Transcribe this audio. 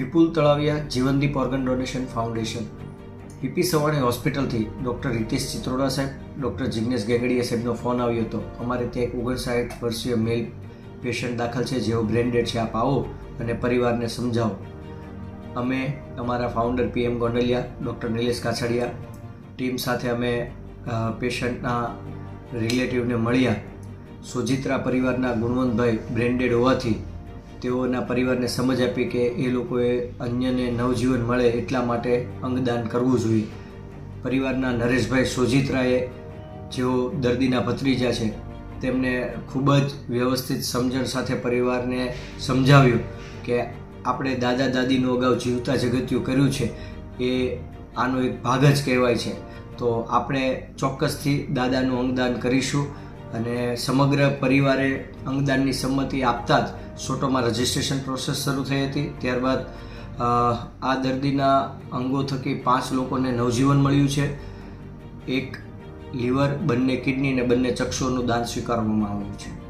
Vipul Talaviya, Jivandeep organ donation foundation. P P Savani હોસ્પિટલથી doctor Ritesh Chitroda સાહેબ, doctor Jignesh ગેગડીયા સાહેબનો phone આવ્યો હતો. અમારે ત્યાં એક ઓગણસાઠ વર્ષીય મેલ પેશન્ટ દાખલ છે, જેઓ બ્રેન્ડેડ છે. આપ આવો અને પરિવારને સમજાવો. અમે અમારા founder PM Gondaliya, doctor Nilesh Kachhadiya, team સાથે અમે પેશન્ટના રિલેટિવને મળ્યા. સોજિત્રા પરિવારના ગુણવંતભાઈ બ્રેન્ડેડ હોવાથી તેઓના પરિવારને સમજ આપી કે એ લોકોએ અન્યને નવજીવન મળે એટલા માટે અંગદાન કરવું જોઈએ. પરિવારના નરેશભાઈ સોજિત્રાએ, જેઓ દર્દીના ભત્રીજા છે, તેમને ખૂબ જ વ્યવસ્થિત સમજણ સાથે પરિવારને સમજાવ્યું કે આપણે દાદા દાદીનું અગાઉ જીવતા જગત્યું કર્યું છે. એ આનો એક ભાગ જ કહેવાય છે. તો આપણે ચોક્કસથી દાદાનું અંગદાન કરીશું. અને સમગ્ર પરિવારે અંગદાનની સંમતિ આપતા જ સોટોમાં રજિસ્ટ્રેશન પ્રોસેસ શરૂ થઈ હતી. ત્યારબાદ આ દર્દીના અંગો થકી પાંચ લોકોને નવજીવન મળ્યું છે. એક લીવર, બંને કિડની અને બંને ચક્ષુઓનું દાન સ્વીકારવામાં આવ્યું છે.